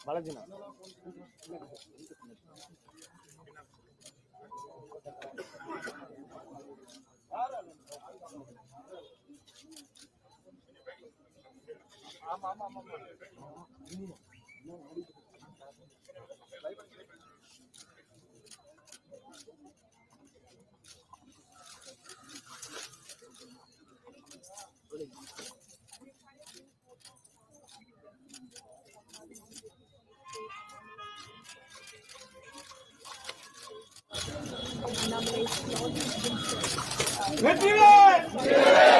வளைஞ்சின. ஆமா ஆமா ஆமா Let's do it!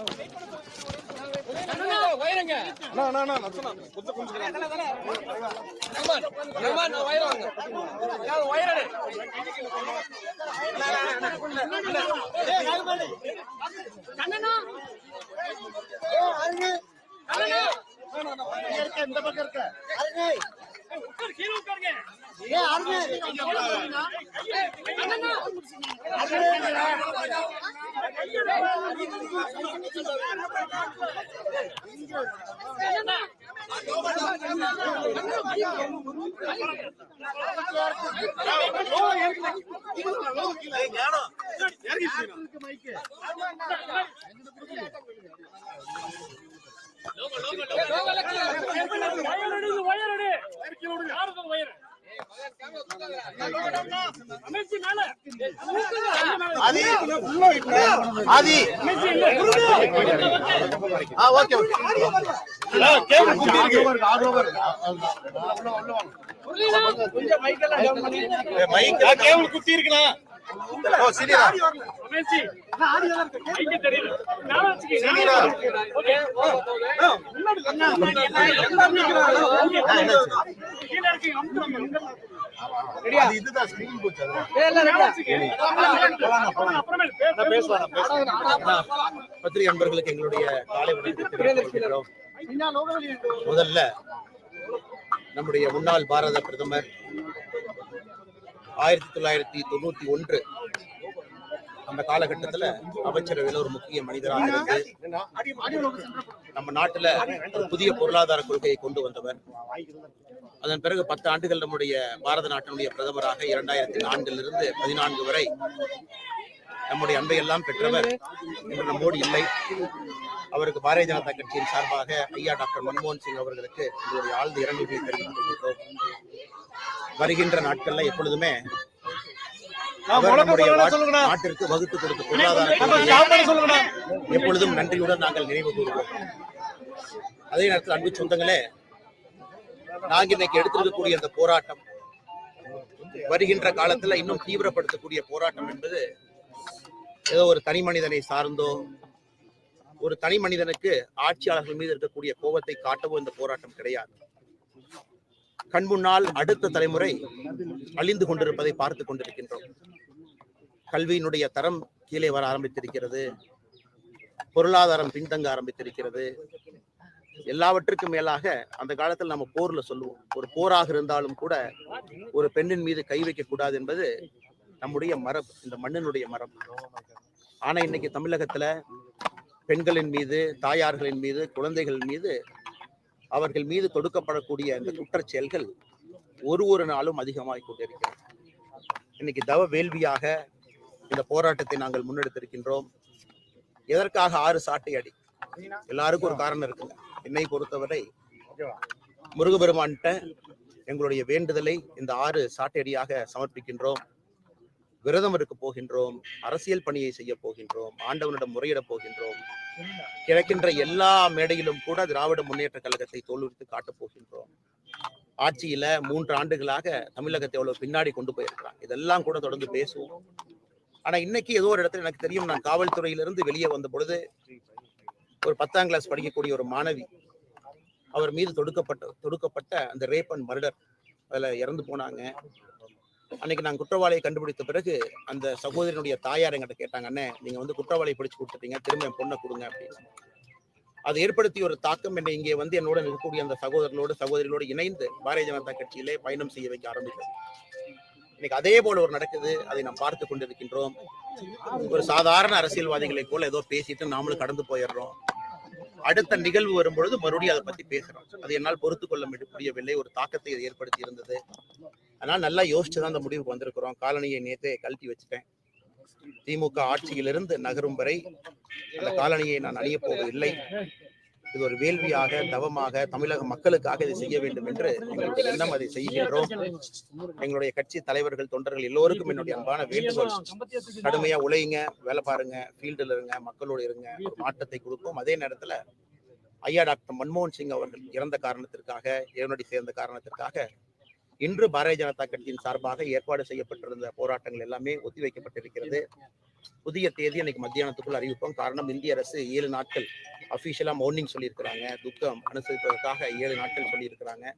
ஆ ஓகே ஓகே கேபிள் குத்தி இருக்கு ஒயர் கேபிள் குத்தி ஒயர் சரியா அது இதுதான் ஸ்கிரீன் போச்சு அது பேசுவாங்க பத்திரிகை நண்பர்களுக்கு எங்களுடைய காலை. முதல்ல நம்முடைய முன்னாள் பாரத பிரதமர் ஆயிரத்தி தொள்ளாயிரத்தி தொண்ணூத்தி ஒன்று அந்த காலகட்டத்துல அமைச்சரவையில் ஒரு முக்கிய மனிதராக இருந்து நம்ம நாட்டுல ஒரு புதிய பொருளாதார கொள்கையை கொண்டு வந்தவர். அதன் பிறகு பத்து ஆண்டுகள் நம்முடைய பாரத நாட்டினுடைய பிரதமராக இரண்டாயிரத்தி நான்கிலிருந்து பதினான்கு வரை நம்முடைய அன்பையெல்லாம் பெற்றவர் இன்று நம்மோடு இல்லை. அவருக்கு பாரதிய ஜனதா கட்சியின் சார்பாக ஐயா டாக்டர் மன்மோகன் சிங் அவர்களுக்கு எங்களுடைய ஆழ்ந்த இரங்கல்களை தெரிவித்துக் கொள்கிறோம். வருகின்ற நாட்கள்ல எப்பொழுதுமே நாட்டிற்கு வகுத்து கொடுத்த பொருளாதார எப்பொழுதும் நன்றியுடன் நாங்கள் நினைவு கூறுவோம். அதே நேரத்தில் அன்பு சொந்தங்களே நாங்க இன்னைக்கு எடுத்திருக்கக்கூடிய அந்த போராட்டம் வருகின்ற காலத்துல இன்னும் தீவிரப்படுத்தக்கூடிய போராட்டம் என்பது ஏதோ ஒரு தனி மனிதனை சார்ந்தோ ஒரு தனி மனிதனுக்கு ஆட்சியாளர்கள் மீது இருக்கக்கூடிய கோபத்தை காட்டவோ இந்த போராட்டம் கிடையாது. கண் முன்னால் அடுத்த தலைமுறை அழிந்து கொண்டிருப்பதை பார்த்து கொண்டிருக்கின்றோம். கல்வியினுடைய தரம் கீழே வர ஆரம்பித்திருக்கிறது. பொருளாதாரம் பின்தங்க ஆரம்பித்திருக்கிறது. எல்லாவற்றுக்கும் மேலாக அந்த காலத்தில் நம்ம போர்ல சொல்லுவோம். ஒரு போராக இருந்தாலும் கூட ஒரு பெண்ணின் மீது கை வைக்க கூடாது என்பது நம்முடைய மரபு இந்த மண்ணினுடைய மரபு. ஆனா இன்னைக்கு தமிழகத்துல பெண்களின் மீது தாயார்களின் மீது குழந்தைகள் மீது அவர்கள் மீது தொடுக்கப்படக்கூடிய இந்த குற்றச்செயல்கள் ஒரு ஒரு நாளும் அதிகமாகிக் கொண்டிருக்கிறது. இன்னைக்கு தவ வேள்வியாக இந்த போராட்டத்தை நாங்கள் முன்னெடுத்திருக்கின்றோம். எதற்காக ஆறு சாட்டை அடி? எல்லாருக்கும் ஒரு காரணம் இருக்குங்க. என்னை பொறுத்தவரை முருகபெருமான்கிட்ட எங்களுடைய வேண்டுதலை இந்த ஆறு சாட்டையடியாக சமர்ப்பிக்கின்றோம். விரதம் இருக்க போகின்றோம் அரசியல் பணியை செய்ய போகின்றோம் ஆண்டவனிடம் முறையிட போகின்றோம் கிடைக்கின்ற எல்லா மேடையிலும் கூட திராவிட முன்னேற்ற கழகத்தை தோல்வித்து காட்டப் போகின்றோம். ஆட்சியில மூன்று ஆண்டுகளாக தமிழகத்தை எவ்வளவு பின்னாடி கொண்டு போயிருக்கிறாங்க இதெல்லாம் கூட தொடர்ந்து பேசுவோம். ஆனா இன்னைக்கு ஏதோ ஒரு இடத்துல எனக்கு தெரியும் நான் காவல்துறையிலிருந்து வெளியே வந்த பொழுது ஒரு பத்தாம் கிளாஸ் படிக்கக்கூடிய ஒரு மாணவி அவர் மீது தொடுக்கப்பட்ட தொடுக்கப்பட்ட அந்த ரேப் அண்ட் மர்டர் அதுல இறந்து போனாங்க. அன்னைக்கு நான் குற்றவாளியை கண்டுபிடித்த பிறகு அந்த சகோதரனுடைய தாயார் எங்கிட்ட கேட்டாங்க அண்ணே நீங்க வந்து குற்றவாளியை பிடிச்சு கொடுத்துட்டீங்க திரும்ப என் பொண்ணை கொடுங்க அப்படின்னு அது ஏற்படுத்திய ஒரு தாக்கம் என்னை இங்கே வந்து என்னோட இருக்கக்கூடிய அந்த சகோதரனோடு சகோதரிகளோடு இணைந்து பாரதிய ஜனதா கட்சியிலே பயணம் செய்ய வைக்க ஆரம்பித்தது. இன்னைக்கு அதே போல ஒரு நடக்குது அதை நாம் பார்த்து கொண்டிருக்கின்றோம். ஒரு சாதாரண அரசியல்வாதிகளை போல ஏதோ பேசிட்டு நாமளும் கடந்து போயிடுறோம். அடுத்த நிகழ்வு வரும்பொழுது மறுபடியும் அதை பத்தி பேசுறோம். அது என்னால் பொறுத்து கொள்ள முடியவில்லை. ஒரு தாக்கத்தை இது ஏற்படுத்தி இருந்தது. அதனால் நல்லா யோசிச்சு தான் அந்த முடிவுக்கு வந்திருக்கிறோம். காலனியை நேத்தே கழட்டி வச்சுட்டேன். திமுக ஆட்சியிலிருந்து நகரும் வரை அந்த காலனியை நான் அணியப் போவதில்லை. இது ஒரு வேள்வியாக தவமாக தமிழக மக்களுக்காக இதை செய்ய வேண்டும் என்று எங்களுடைய எண்ணம் அதை செய்கின்றோம். எங்களுடைய கட்சி தலைவர்கள் தொண்டர்கள் எல்லோருக்கும் என்னுடைய அன்பான வேண்டுகோள். கடுமையா உழையுங்க வேலை பாருங்க ஃபீல்டில் இருங்க மக்களோடு இருங்க ஒரு மாற்றத்தை கொடுப்போம். அதே நேரத்துல ஐயா டாக்டர் மன்மோகன் சிங் அவர்கள் இறந்த காரணத்திற்காக இறைவனடி சேர்ந்த காரணத்திற்காக இன்று பாரதிய ஜனதா கட்சியின் சார்பாக ஏற்பாடு செய்யப்பட்டிருந்த போராட்டங்கள் எல்லாமே ஒத்திவைக்கப்பட்டிருக்கிறது. புதிய தேதி அன்னைக்கு மத்தியானத்துக்குள் அறிவிப்போம். காரணம் இந்திய அரசு ஏழு நாட்கள் அபிஷியலா மௌனிங் சொல்லியிருக்கிறாங்க. துக்கம் அனுசரிப்பதற்காக ஏழு நாட்கள் சொல்லியிருக்கிறாங்க.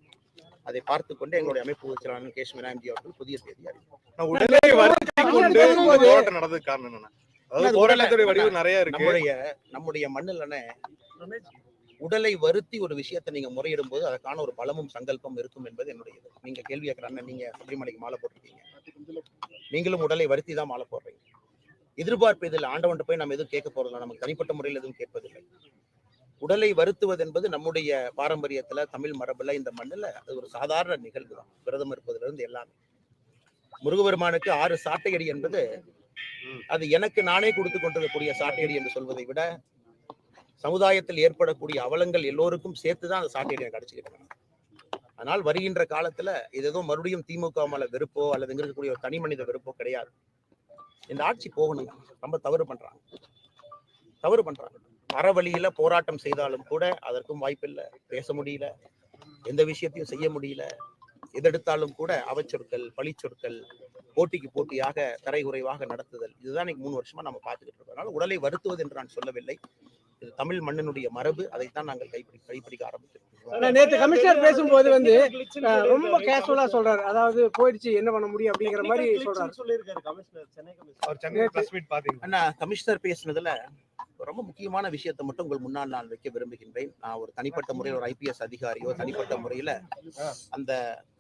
அதை பார்த்து கொண்டு எங்களுடைய அமைப்பு உறுப்பினர் கேஷ் மீனாம்ஜி அவர்கள் புதிய தேதி அறிவிப்பார் நான் உடனே போராட்டம் நடந்ததுக்கு காரணம் என்னன்னா? அதாவது அது போராட்டத்துடைய உடனே- வடிவு நிறைய இருக்கு. நம்முடைய நம்முடைய மண்ணில் உடலை வருத்தி ஒரு விஷயத்தை நீங்க முறையிடும் போது அதற்கான ஒரு பலமும் சங்கல்பம் இருக்கும் என்பது என்னுடைய இது. நீங்க கேள்வி கேட்கிற அண்ணன் நீங்க சபரிமலைக்கு மாலை போட்டிருக்கீங்க. நீங்களும் உடலை வருத்தி தான் மாலை போடுறீங்க. எதிர்பார்ப்பு இதில் ஆண்டவன்ட்ட போய் நம்ம எதுவும் கேட்க போறதில்ல. நமக்கு தனிப்பட்ட முறையில் எதுவும் கேட்பதில்லை. உடலை வருத்துவது என்பது நம்முடைய பாரம்பரியத்துல தமிழ் மரபுல இந்த மண்ணுல அது ஒரு சாதாரண நிகழ்வு தான். விரதம் இருப்பதுல இருந்து எல்லாமே. முருகபெருமானுக்கு ஆறு சாட்டையடி என்பது அது எனக்கு நானே கொடுத்து கொண்டிருக்கக்கூடிய சாட்டையடி என்று சொல்வதை விட சமுதாயத்தில் ஏற்படக்கூடிய அவலங்கள் எல்லோருக்கும் சேர்த்துதான் அந்த சாட்டையடி எனக்கு கிடைச்சிக்கிட்டு அதனால் வருகின்ற காலத்துல இது எதுவும் மறுபடியும் திமுக மேல வெறுப்போ அல்லது இங்க இருக்கக்கூடிய ஒரு தனி மனித வெறுப்போ கிடையாது. இந்த ஆட்சி போகணுங்க ரொம்ப தவறு பண்றாங்க. தவறு பண்றாங்க. அறவழியில போராட்டம் செய்தாலும் கூட அதற்கும் வாய்ப்பில்லை பேச முடியல. எந்த விஷயத்தையும் செய்ய முடியல. எதெடுத்தாலும் கூட அவச்சொற்கள் பழிச்சொற்கள் போட்டிக்கு போட்டியாக தரைகுறைவாக நடத்துதல். இதுதான் இன்னைக்கு மூணு வருஷமா நம்ம பார்த்துக்கிட்டு இருக்கோம். அதனால உடலை வருத்துவது என்று நான் சொல்லவில்லை. இது தமிழ் மண்ணினுடைய மரபு அதைத்தான் நாங்கள் கைப்பிடி கைப்பிடிக்க ஆரம்பிச்சிருக்கோம் ஆனா நேத்து கமிஷனர் பேசும்போது வந்து ரொம்ப கேஷுவலா சொல்றாரு. அதாவது போயிடுச்சு என்ன பண்ண முடியும் அப்படிங்கிற மாதிரி சொல்றாரு. அவர் சென்னை பிரஸ் மீட் பாத்தீங்க. அண்ணா கமிஷனர் பேசுனதுல ரொம்ப முக்கியமான விஷயத்தை மட்டும் உங்கள் முன்னால் நான் வைக்க விரும்புகின்றேன். நான் ஒரு தனிப்பட்ட முறையில் ஒரு ஐபிஎஸ் அதிகாரியோ தனிப்பட்ட முறையில அந்த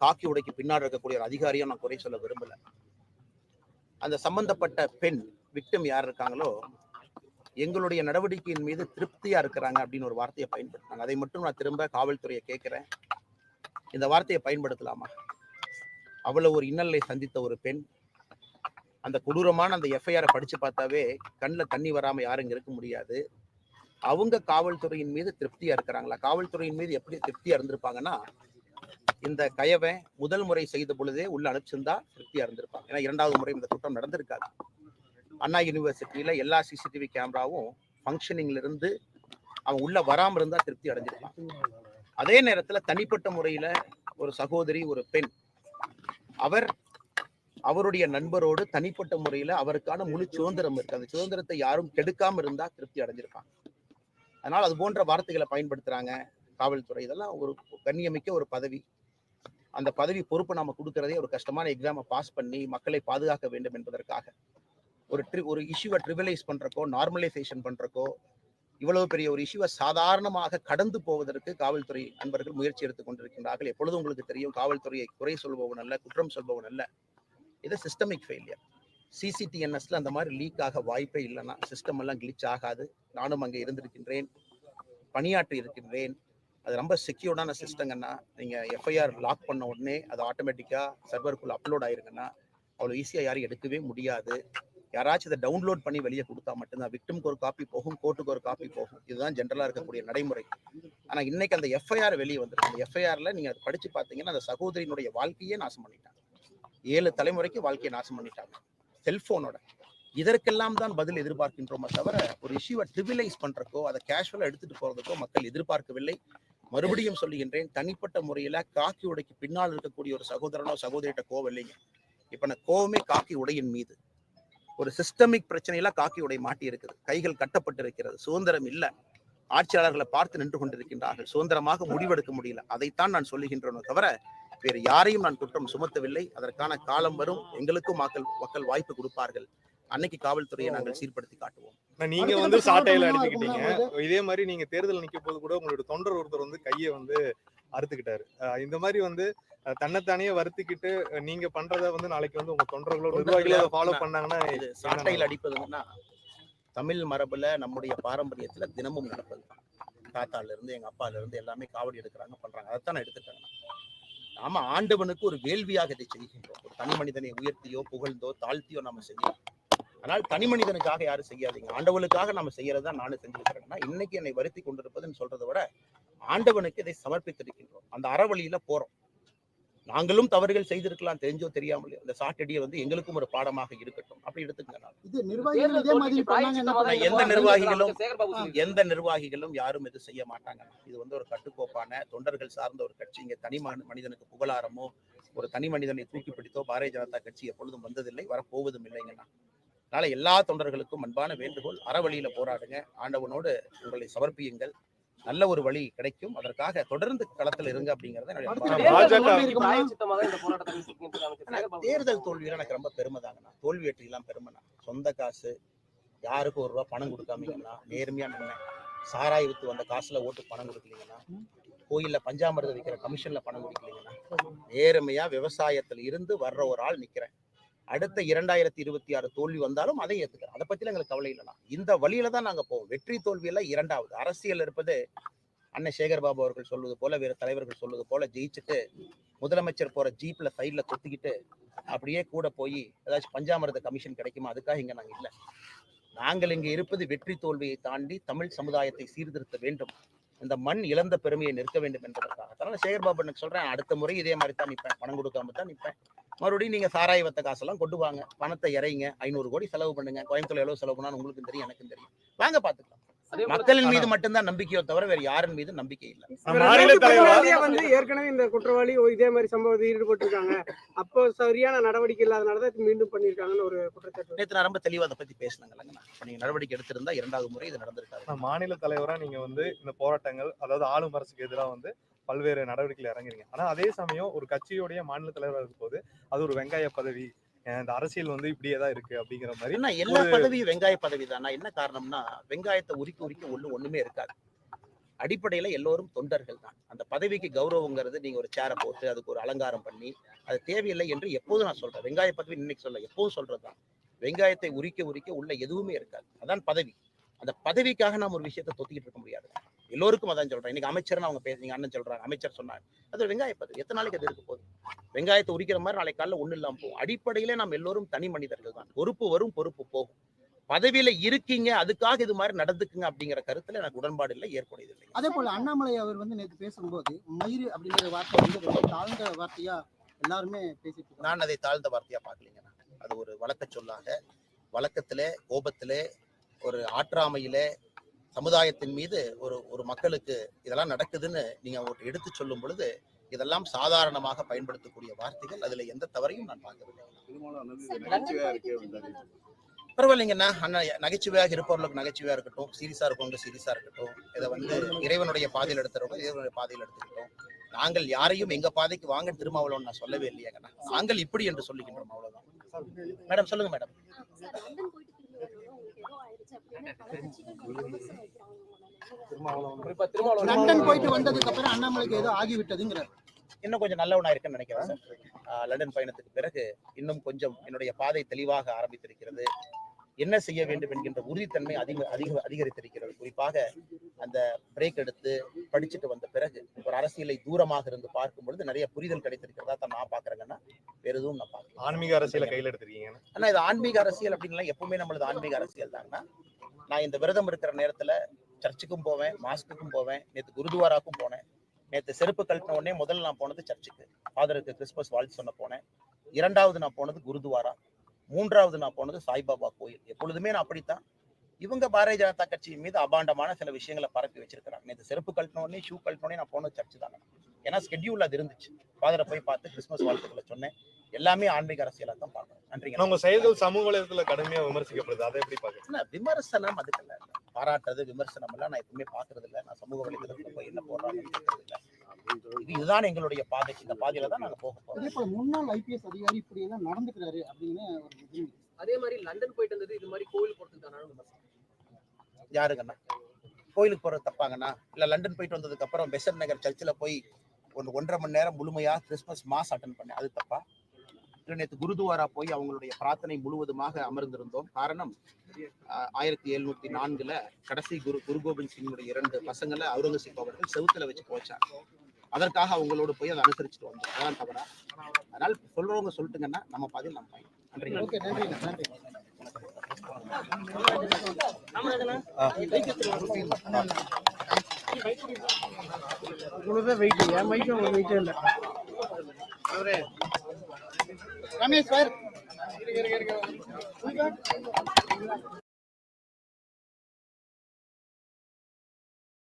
காக்கி உடைக்கு பின்னாடி இருக்கக்கூடிய ஒரு அதிகாரியோ நான் குறை சொல்ல விரும்பல. அந்த சம்பந்தப்பட்ட பெண் விக்டம் யார் இருக்காங்களோ எங்களுடைய நடவடிக்கையின் மீது திருப்தியா இருக்கிறாங்க அப்படின்னு ஒரு வார்த்தையை பயன்படுத்தினாங்க. அதை மட்டும் நான் திரும்ப காவல்துறையை கேட்கிறேன். இந்த வார்த்தையை பயன்படுத்தலாமா? அவ்வளவு ஒரு இன்னலை சந்தித்த ஒரு பெண் அந்த கொடூரமான அந்த எஃப்ஐஆரை படிச்சு பார்த்தாவே கண்ணில் தண்ணி வராம யாரும் இங்க இருக்க முடியாது. அவங்க காவல்துறையின் மீது திருப்தியா இருக்கிறாங்களா? காவல்துறையின் மீது எப்படி திருப்தியா இருந்திருப்பாங்கன்னா இந்த கயவை முதல் முறை செய்த பொழுதே உள்ள அனுப்பிச்சிருந்தா திருப்தியா இருந்திருப்பாங்க. ஏன்னா இரண்டாவது முறை இந்த குற்றம் நடந்திருக்காது. அண்ணா யூனிவர்சிட்டியில் எல்லா சிசிடிவி கேமராவும் ஃபங்க்ஷனிங்ல இருந்து அவன் உள்ள வராம இருந்தா திருப்தி அடைஞ்சிருப்பான். அதே நேரத்துல தனிப்பட்ட முறையில ஒரு சகோதரி ஒரு பெண் அவர் அவருடைய நண்பரோடு தனிப்பட்ட முறையில அவருக்கான முழு சுதந்திரம் இருக்கு. அந்த சுதந்திரத்தை யாரும் கெடுக்காம இருந்தா திருப்தி அடைஞ்சிருப்பாங்க அதனால் அது போன்ற வார்த்தைகளை பயன்படுத்துறாங்க காவல்துறை. இதெல்லாம் ஒரு கண்ணியமிக்க ஒரு பதவி. அந்த பதவி பொறுப்பை நாம கொடுக்கறதே ஒரு கஷ்டமான எக்ஸாமை பாஸ் பண்ணி மக்களை பாதுகாக்க வேண்டும் என்பதற்காக. ஒரு ட்ரி ஒரு இஷ்யூவை ட்ரிவலைஸ் பண்றக்கோ நார்மலைசேஷன் பண்றக்கோ இவ்வளவு பெரிய ஒரு இஷ்யூவை சாதாரணமாக கடந்து போவதற்கு காவல்துறை நண்பர்கள் முயற்சி எடுத்துக் கொண்டிருக்கின்றார்கள். எப்பொழுதும் உங்களுக்கு தெரியும் காவல்துறையை குறை சொல்பவன் அல்ல குற்றம் சொல்பவன் அல்ல. இது சிஸ்டமிக் ஃபெயிலியர் சிசிடிஎன்எஸ்ல அந்த மாதிரி லீக் ஆக வாய்ப்பே இல்லைன்னா சிஸ்டம் எல்லாம் கிளிச் ஆகாது. நானும் அங்கே இருந்திருக்கின்றேன். பணியாற்றி இருக்கின்றேன். அது ரொம்ப செக்யூர்டான சிஸ்டங்கன்னா நீங்க எஃப்ஐஆர் லாக் பண்ண உடனே அது ஆட்டோமேட்டிக்கா சர்வருக்குள்ள அப்லோட் ஆயிருங்கன்னா அவ்வளோ ஈஸியாக யாரும் எடுக்கவே முடியாது. யாராச்சும் இதை டவுன்லோட் பண்ணி வெளியே கொடுத்தா மட்டும்தான். விக்டிம்க்கு ஒரு காப்பி போகும் கோர்ட்டுக்கு ஒரு காப்பி போகும். இதுதான் ஜென்ரலாக இருக்கக்கூடிய நடைமுறை. ஆனால் இன்னைக்கு அந்த எஃப்ஐஆர் வெளியே வந்துருக்கு. அந்த எஃப்ஐஆரில் நீங்க அதை படிச்சு பார்த்தீங்கன்னா அந்த சகோதரியினுடைய வாழ்க்கையே நாசம் பண்ணிட்டாங்க. ஏழு தலைமுறைக்கு வாழ்க்கையை நாசம் பண்ணிட்டாங்க. செல்போனோட இதற்கெல்லாம் தான் பதில் எதிர்பார்க்கின்றோமே தவிர ஒரு இஷ்யூவை ட்ரிவிலைஸ் பண்றக்கோ அதை கேஷுவலா எடுத்துட்டு போறதுக்கோ மக்கள் எதிர்பார்க்கவில்லை. மறுபடியும் சொல்லுகின்றேன் தனிப்பட்ட முறையில காக்கி உடைக்கு பின்னால் இருக்கக்கூடிய ஒரு சகோதரனோ சகோதரிட்ட கோவம் இல்லைங்க. இப்ப நான் கோவமே காக்கி உடையின் மீது. ஒரு சிஸ்டமிக் பிரச்சனையில காக்கி மாட்டி இருக்குது கைகள் கட்டப்பட்டிருக்கிறது. சுதந்திரம் இல்ல. ஆட்சியாளர்களை பார்த்து நின்று கொண்டிருக்கின்றார்கள். சுதந்திரமாக முடிவெடுக்க முடியல. அதைத்தான் நான் சொல்லுகின்றேனே தவிர வேறு யாரையும் நான் குற்றம் சுமத்தவில்லை. அதற்கான காலம் வரும். எங்களுக்கும் மக்கள் மக்கள் வாய்ப்பு கொடுப்பார்கள். அன்னைக்கு காவல்துறையை நாங்கள் சீர்படுத்தி காட்டுவோம். நீங்க வந்து சாட்டையில அடிச்சுக்கிட்டீங்க. இதே மாதிரி நீங்க தேர்தல் நிக்க போது கூட உங்களோட தொண்டர் ஒருத்தர் வந்து கையை வந்து அறுத்துக்கிட்டாரு. அஹ் இந்த மாதிரி வந்து தன்னைத்தானே வருத்திக்கிட்டு நீங்க பண்றத வந்து நாளைக்கு வந்து உங்க தொண்டர்களோ நிர்வாகிகளோ ஃபாலோ பண்ணாங்கன்னா சாட்டையில் அடிப்பதுன்னா தமிழ் மரபுல நம்முடைய பாரம்பரியத்துல தினமும் நடப்பது. தாத்தால இருந்து எங்க அப்பால இருந்து எல்லாமே காவடி எடுக்கிறாங்க பண்றாங்க. அதைத்தான் நான் எடுத்துட்டேன் நாம ஆண்டவனுக்கு ஒரு வேள்வியாக இதை செய்கின்றோம். ஒரு தனி மனிதனை உயர்த்தியோ புகழ்ந்தோ தாழ்த்தியோ நாம செய்யலாம் ஆனால் தனி மனிதனுக்காக யாரும் செய்யாதீங்க. ஆண்டவனுக்காக நாம செய்யறது தான் நானும் செஞ்சிருக்கிறேன்னா இன்னைக்கு என்னை வருத்தி கொண்டிருப்பதுன்னு சொல்றதை விட ஆண்டவனுக்கு இதை சமர்ப்பித்திருக்கின்றோம். அந்த அறவழியில போறோம். நாங்களும் தவறுகள் செய்திருக்கலாம் தெரிஞ்சோ தெரியாமலையோ. அந்த சாட்டடியை வந்து எங்களுக்கும் ஒரு பாடமாக இருக்கட்டும். அப்படி எடுத்துக்கங்க? எந்த நிர்வாகிகளும் எந்த நிர்வாகிகளும் யாரும் இது செய்ய மாட்டாங்க. இது வந்து ஒரு கட்டுக்கோப்பான தொண்டர்கள் சார்ந்த ஒரு கட்சி. இங்க தனி மனி- மனிதனுக்கு புகழாரமோ ஒரு தனி மனிதனை தூக்கி பிடித்தோ பாரதிய ஜனதா கட்சி எப்பொழுதும் வந்ததில்லை வரப்போவதும் இல்லைங்கண்ணா அதனால எல்லா தொண்டர்களுக்கும் அன்பான வேண்டுகோள் அறவழியில போராடுங்க. ஆண்டவனோடு உங்களை சமர்ப்பியுங்கள். நல்ல ஒரு வழி கிடைக்கும். அதற்காக தொடர்ந்து களத்தில் இருங்க அப்படிங்கறத தேர்தல் தோல்வியில எனக்கு ரொம்ப பெருமை தாங்கண்ணா. தோல்வி வெற்றி எல்லாம் பெருமைண்ணா சொந்த காசு யாருக்கும் ஒரு ரூபா பணம் கொடுக்காமீங்கன்னா நேர்மையா நின்னேன். சாராய் வித்து வந்த காசுல ஓட்டு பணம் கொடுக்கலீங்கன்னா கோயில்ல பஞ்சாமிரதம் விற்கிற கமிஷன்ல பணம் கொடுக்கலீங்கன்னா நேர்மையா விவசாயத்துல இருந்து வர்ற ஒரு ஆள் நிக்கிறேன். அடுத்த இரண்டாயிரத்தி இருபத்தி ஆறு தோல்வி வந்தாலும் அதை ஏத்துக்கிறேன் அதை பத்தி எங்களுக்கு கவலை இல்லைனா இந்த வழியில தான் நாங்க போவோம். வெற்றி தோல்வி எல்லாம் இரண்டாவது. அரசியல் இருப்பது அண்ணன் சேகர் பாபு அவர்கள் சொல்வது போல வேறு தலைவர்கள் சொல்வது போல ஜெயிச்சுட்டு முதலமைச்சர் போற ஜீப்ல சைட்ல கொத்திக்கிட்டு அப்படியே கூட போய் ஏதாச்சும் பஞ்சாமிரத கமிஷன் கிடைக்குமா? அதுக்காக இங்க நாங்க இல்ல. நாங்கள் இங்க இருப்பது வெற்றி தோல்வியை தாண்டி தமிழ் சமுதாயத்தை சீர்திருத்த வேண்டும். இந்த மண் இழந்த பெருமையை நிற்க வேண்டும் என்பதற்காக அதனால சேகர் பாபு எனக்கு சொல்றேன் அடுத்த முறை இதே மாதிரி தான் நிற்பேன் பணம் கொடுக்காம தான் நிற்பேன் மறுபடியும் நீங்க சாராய வத்த காசெல்லாம் கொண்டு வாங்க. பணத்தை இறைங்க. ஐநூறு கோடி செலவு பண்ணுங்க. கோயம்புத்தூர்ல எவ்வளவு செலவு பண்ணாலும் உங்களுக்கும் தெரியும் எனக்கும் தெரியும். வாங்க பாத்துக்கலாம். மக்களின் மீது மட்டும்தான் நம்பிக்கையோ தவிர வேற யாரின் மீது நம்பிக்கை இல்லை. வந்து ஏற்கனவே இந்த குற்றவாளி ஓ, இதே மாதிரி சம்பவத்தில் ஈடுபட்டிருக்காங்க. அப்போ சரியான நடவடிக்கை இல்லாதனாலதான் மீண்டும் பண்ணிருக்காங்கன்னு ஒரு குற்றச்சாட்டு. நேற்று நான் ரொம்ப தெளிவா அதை பத்தி பேசினாங்க இப்ப நீங்க நடவடிக்கை எடுத்திருந்தா இரண்டாவது முறை இது நடந்திருக்காது. ஆனா, மாநில தலைவரா நீங்க வந்து இந்த போராட்டங்கள் அதாவது ஆளும் அரசுக்கு எதிராக வந்து பல்வேறு நடவடிக்கைகள் இறங்குறீங்க ஆனா அதே சமயம் ஒரு கட்சியுடைய மாநில தலைவராக இருக்கும்போது அது ஒரு வெங்காய பதவி இந்த அரசியல் வந்து இப்படியே தான் இருக்கு அப்படிங்கிற மாதிரி என்ன எல்லா பதவியும் வெங்காய பதவி தானா. என்ன காரணம்னா வெங்காயத்தை உரிக்க உரிக்க ஒண்ணு ஒண்ணுமே இருக்காது. அடிப்படையில எல்லோரும் தொண்டர்கள் தான். அந்த பதவிக்கு கௌரவங்கிறது நீங்க ஒரு சேரை போட்டு அதுக்கு ஒரு அலங்காரம் பண்ணி அது தேவையில்லை என்று எப்போதும் நான் சொல்றேன். வெங்காய பதவி இன்னைக்கு சொல்ல எப்போதும் சொல்றதுதான் வெங்காயத்தை உரிக்க உரிக்க உள்ள எதுவுமே இருக்காது. அதான் பதவி. அந்த பதவிக்காக நாம் ஒரு விஷயத்தை தொத்திக்கிட்டு இருக்க முடியாது. எல்லோருக்கும் அதான் சொல்றேன். இன்னைக்கு அமைச்சர்னு அவங்க பேசுறீங்க அண்ணன் சொல்றாங்க அமைச்சர் சொன்னாங்க அது ஒரு வெங்காய பதவி. எத்தனை நாளைக்கு அது இருக்க போகுது? வெங்காயத்தை உரிக்கிற மாதிரி நாளைக்கு காலைல ஒண்ணு இல்லாம போகும். அடிப்படையிலே நாம் எல்லோரும் தனி மனிதர்கள் தான். பொறுப்பு வரும் பொறுப்பு போகும். பதவியில இருக்கீங்க அதுக்காக இது மாதிரி நடந்துக்குங்க அப்படிங்கிற கருத்துல எனக்கு உடன்பாடு இல்லை ஏற்புடையது இல்லை. அதே போல அண்ணாமலை அவர் வந்து நேற்று பேசும்போது மயிறு அப்படிங்கிற வார்த்தை வந்து தாழ்ந்த வார்த்தையா எல்லாருமே பேசிட்டு நான் அதை தாழ்ந்த வார்த்தையா பார்க்கலீங்க அது ஒரு வழக்க சொல்லாக வழக்கத்திலே கோபத்திலே ஒரு ஆற்றாமையிலே சமுதாயத்தின் மீது ஒரு ஒரு மக்களுக்கு இதெல்லாம் நடக்குதுன்னு நீங்க அவங்களுக்கு எடுத்து சொல்லும் பொழுது இதெல்லாம் சாதாரணமாக பயன்படுத்தக்கூடிய வார்த்தைகள் அதுல எந்த தவறையும் நான் பார்க்கவில்லை. பரவாயில்லைங்கண்ணா. அண்ணா நகைச்சுவையாக இருப்பவர்களுக்கு நகைச்சுவையா இருக்கட்டும் சீரியஸா இருக்கவங்க சீரியஸா இருக்கட்டும். இதை வந்து இறைவனுடைய பாதையில் எடுத்துறவங்க இறைவனுடைய பாதையில் எடுத்துக்கிட்டோம். நாங்கள் யாரையும் எங்க பாதைக்கு வாங்க திருமாவளவன் நான் சொல்லவே இல்லையாங்கண்ணா. நாங்கள் இப்படி என்று சொல்லுகின்றோம் அவ்வளவுதான். மேடம் சொல்லுங்க மேடம். லண்டன் போயிட்டு வந்ததுக்கு அப்புறம் அண்ணாமலைக்கு ஏதோ ஆகிவிட்டதுங்கிறார். இன்னும் கொஞ்சம் நல்லவனா இருக்குன்னு நினைக்கிறேன் லண்டன் பயணத்துக்கு பிறகு இன்னும் கொஞ்சம் என்னுடைய பாதை தெளிவாக ஆரம்பித்திருக்கிறது. என்ன செய்ய வேண்டும் என்கின்ற உறுதித்தன்மை அதிக அதிக அதிகரித்திருக்கிறது. குறிப்பாக அந்த பிரேக் எடுத்து படிச்சுட்டு வந்த பிறகு ஒரு அரசியலை தூரமாக இருந்து பார்க்கும் பொழுது நிறைய புரிதல் கிடைத்திருக்கிறதா தான் நான் பாக்குறேங்கன்னா வேற எதுவும் நான் பார்க்கல. ஆன்மீக அரசியலை கையில எடுத்திருக்கீங்க ஆனா இது ஆன்மீக அரசியல் அப்படின்லாம் எப்பவுமே நம்மளது ஆன்மீக அரசியல் தாங்கன்னா நான் இந்த விரதம் இருக்கிற நேரத்துல சர்ச்சுக்கும் போவேன் மாஸ்க்குக்கும் போவேன் நேத்து குருதுவாராக்கும் போனேன். நேத்து செருப்பு கழட்டின உடனே முதல்ல நான் போனது சர்ச்சுக்கு. ஃபாதருக்கு கிறிஸ்மஸ் வாழ்த்து சொன்ன போனேன். இரண்டாவது நான் போனது குருதுவாரா? மூன்றாவது நான் போனது சாய்பாபா கோயில். எப்பொழுதுமே நான் அப்படித்தான். இவங்க பாரதிய ஜனதா கட்சியின் மீது அபாண்டமான சில விஷயங்களை பரப்பி வச்சிருக்கிறாங்க. நேத்து செருப்பு கழட்டின உடனே ஷூ கழட்டின உடனே நான் போனது சர்ச்சு தாங்க ஏன்னா ஸ்கெட்யூல் அது இருந்துச்சு. ஃபாதரை போய் பார்த்து கிறிஸ்மஸ் வாழ்த்துக்களை சொன்னேன். எல்லாமே ஆன்மீக அரசியலா தான் பார்க்கணும். நன்றிங்க. உங்க செயல்கள் சமூக வலைதளத்துல கடுமையா விமர்சிக்கப்படுது. அதை எப்படி இல்ல, விமர்சனம் அதுக்கு இல்ல. பாராட்டுறது விமர்சனம் எல்லாம் நான் எப்பவுமே பாக்குறது இல்ல நான் சமூக வலைதளத்துல போய் என்ன இது இதுதான் எங்களுடைய பாதை. இந்த பாதையில தான் நாங்க போக போறோம். முன்னாள் ஐபிஎஸ் அதிகாரி இப்படி எல்லாம் நடந்துக்கிறாரு அப்படின்னு ஒரு. அதே மாதிரி லண்டன் போயிட்டு வந்தது இது மாதிரி கோவில் போறதுக்கு யாருங்கண்ணா? கோயிலுக்கு போறது தப்பாங்கண்ணா? இல்ல லண்டன் போயிட்டு வந்ததுக்கு அப்புறம் பெசன் நகர் சர்ச்சில் போய் ஒன்று ஒன்றரை மணி நேரம் முழுமையா கிறிஸ்மஸ் மாஸ் அட்டன் பண்ணேன். அது தப்பா? நேற்று குருதுவாரா போய் அவங்களுடைய பிரார்த்தனை முழுவதுமாக அமர்ந்திருந்தோம். காரணம் ஆயிரத்தி எழுநூத்தி நான்குல கடைசி குரு குரு கோபிந்த் சிங்குடைய இரண்டு பசங்களை அவுரங்கசீப் அவர்கள் செவுத்துல வச்சு போச்சாங்க அதற்காக அவங்களோட போய் அதை அனுசரிச்சுட்டு வந்தோம். அதான் தவறா. அதனால சொல்றவங்க சொல்லிட்டுங்கன்னா நம்ம பாதையில் நம்ம பயணம் நன்றி ஓகே நன்றி நன்றி இவ்வளவுதான் வெயிட் என் மைக்கு உங்களுக்கு வெயிட்டே இல்லை. ரமேஷ் சார்